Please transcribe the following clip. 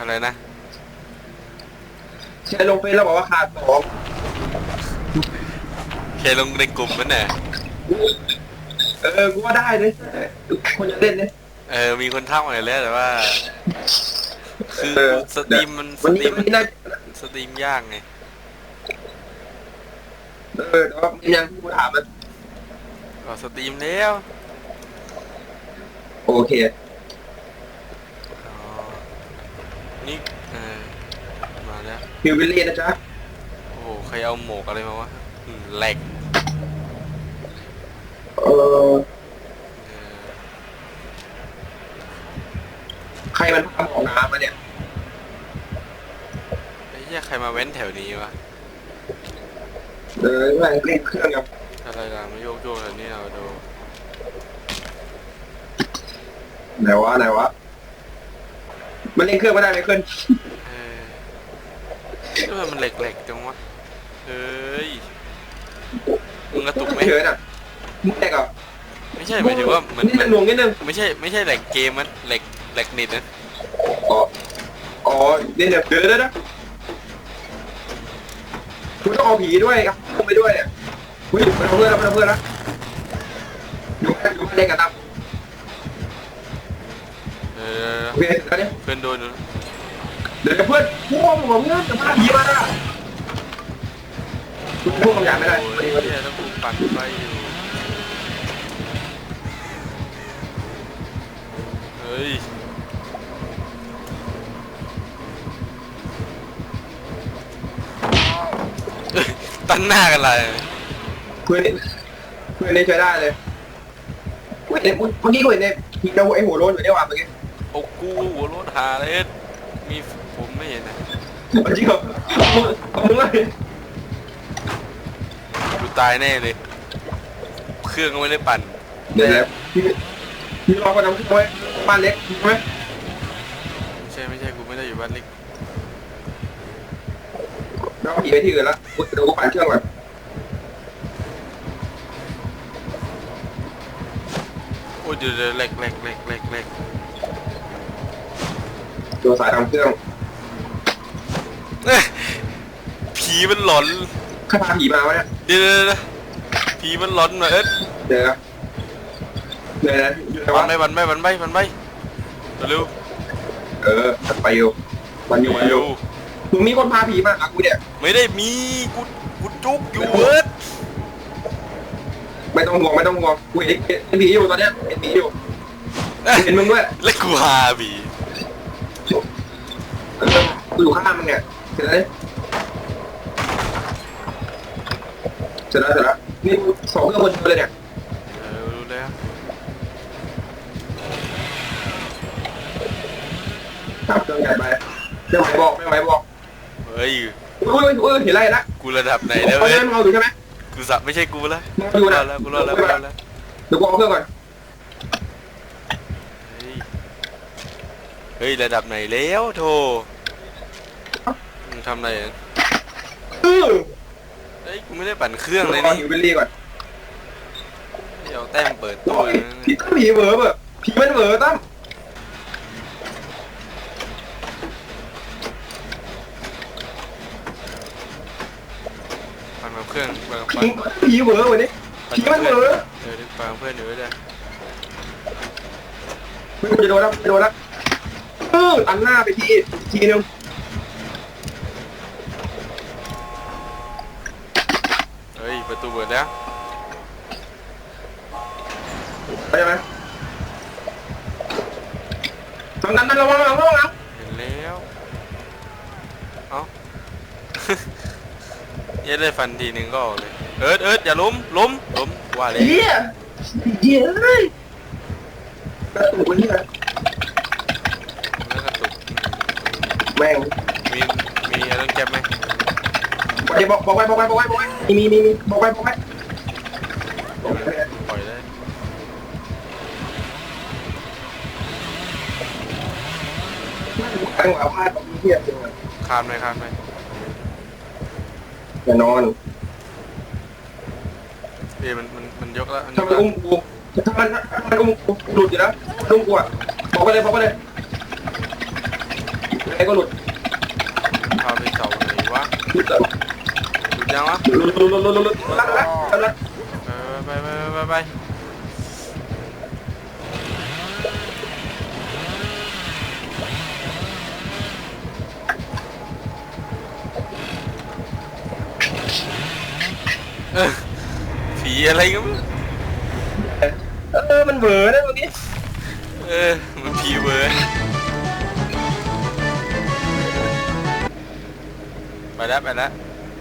อะไรนะแชร์ลงเฟซแล้วบอกว่าขาดสองเคลงในกลุ่มมันเนี่ยเออกูว่าได้เลยคนจะเล่นเนี่ยเออ มีคนทักมาแล้วแต่ว่า คือเออสตรีมมันสวันตนี้รีมวันนี้น่าสตรีมยากไง เออแต่ว่ามันยังกูถามมันก็สตรีมแล้ว โอเค อ๋อ นี่เออมาแล้วฮิววิลลี่นะจ๊ะโอ้โห ใครเอาหมวกอะไรมาวะอืมแหลกเออเออใครมันทำของน้ำมาเนี่ยไอ้เหี้ยใครมาเว้นแถวนี้วะ เออแม่งเล่นเครื่องกับอะไรล่ะมาโยกโยกแถวนี้เราดู ไหนวะไหนวะ มันเล่นเครื่องไม่ได้ไหมเครื่องเออทำไมมันแหลกๆจังวะ เฮ้ย มึงกระตุกไหม เฉยๆน่ะมึงแตกอะไม่ใช่หมายถึงว่ามันนี่มัจะนหน่วงนิดนึงไม่ใช่ไม่ใช่แหลกเกมมันแหลกแหลกนิดนะอ๋ออ๋อเนี่ยเดี๋ยวเดี๋ยวเดี๋ยวนะคุณต้องเอาผีด้วยครับเอาไปด้วยเนี่ยอุ้ยมันเอาเพื่อนแล้วมันเอาเพื่อนแล้วอยู่แค่อยู่แค่เด็กกับตั้ม เออโอเคแล้วเนี่ยเพื่อนโดนอยู่นะเดี๋ยวเพื่อนพวกผมเพื่อนจะพาผีมาอะคุณพวกคำหยาบไม่ได้โอ้พยอดีพอดีเนี่ยต้องกูปั่นไฟอยู่เฮ้ยเอ้ยตั้งหน้ากันเลยเพื่อนนี่เพื่อนนี่ใช้ได้เลยเมื่อกี้เมื่อกี้กูเห็นเนี่ยผีเราไอ้หัวโล้นอยู่เนี่ยว่ะเมื่อกี้ โอ้กูหัวรถหาเลยมีผมไม่เห็นนะจริงเหรอเอามึงเลยกูตายแน่เลย เครื่องก็ไม่ได้ปั่นเดี๋ยวนะพี่พี่รอคนทำไว้บ้านเล็กใช่ไหมไม่ใช่ไม่ใช่กูไม่ได้อยู่บ้านเล็กเราผีไปที่อื่นแล้วเดี๋ยวกูปั่นเครื่องก่อนโอ้ยเดี๋ยวเดี๋ยวแหลกแหลกแหลกแหลกแหลก ตัวสายทำเครื่องเอ้ยผีมันหลอน ข้าพาผีมาวะเนี่ยเดี๋ยวเดี๋ยวเดี๋ยวผีมันหลอนมาเอ็ดเดี๋ยวนะเดี๋ยวนะอยู่ไหนวัวะนไปวันไปวันไปวันไปเร็วเออไปอยู่มันอยู่มันอยู่มึงมีคนพาผีมาหากูเนี่ยไม่ได้มีกูกูจุกอยู่เวิร์ดไม่ต้องห่วงไม่ต้องห่วงกูเห็นเห็นผีอยู่ตอนเนี้ยเห็นผีอยู่เอ้ยเห็นมึงด้วยแล้วกูหาผี เออกูอยู่ข้างมึงเนี่ยเสร็จแล้วดิเสร็จแล้วเสร็จแล้วนี่กูสองเครื่องคนเดียวเลยเนี่ยเออรู้แล้วตามเครื่องใหญ่ไปไม่ไหวบอกไม่ไหวบอกเฮ้ยอุ้ยอุ้ยอุ้ยเห็นไรละกูระดับไหนแล้วเอาเว้ยเงินมึงเอาอยู่ใช่ไหมกูสับไม่ใช่กูแล้วมึงเอากูอยู่รอนะดแล้วกูรอดแล้วกูรอดแล้วเดี๋ยวกูเอาเครื่องก่อน เฮ้ย เฮ้ย ระดับไหนแล้วโธ่มึงทำอะไรอะเออเฮ้ยกูไม่ได้ปั่นเครื่องเลยเอานี่หิววิลลี่ก่อนเดี๋ยวแต้มเปิดตัวโอ้ยนะผีผีเหวอแบบผีมันเหวอตั้มปั่นกับเครื่องปั่นกับผีปั่นผีเหวอวันนี้ผีมันเหวอเดี๋ยวปั่นกับเพื่อนอยู่ด้วยไม่กูจะโดนแล้วจะโดนแล้วเอออันหน้าไปทีทีนึงเฮ้ย ประตูเปิดแล้ว ไปไหมทำนั้นนั้นระวังระวังระวังนะเห็นแล้ว เอ้า เยัดได้ฟันทีหนึ่งก็ออกเลย เอิร์ดเอิร์ดอย่าล้มล้มล้มว่าเลยเฮียเฮียเลยกระตุกวันนี้นะแล้วกระตุก แม่งมีมีอะไรต้องแก็บไหมบอกไปบอกไปบอกไปบอกไปบอกไปมีมีมีบอกไปบอกไปบอกไปปล่อยได้ตั้งหัวพลาดตรงนี้เฮียจริงเลยข้ามไหมข้ามไหมอย่านอนเอ้ยมันมันมันยกแล้วมันยถ้ากมันแล้วอุ้มกูถ้ามันถ้ามันอุ้มกูหลุดอยู่แล้วอุ้มกูอะบอกไปเลยบอกไปเลย ก็หลุดพาไปเสาไหนวะหลุดแล้วหลุดยังวะหลุดหลุดหลุดหลุดหลุดหลุดลักลักลักลักเออไปไปไปไปไปเออผีอะไรก็ไม่รู้เออมันเบอนะเมื่อกี้เออมันผีเบิร์ ไปแล้วไปแล้ว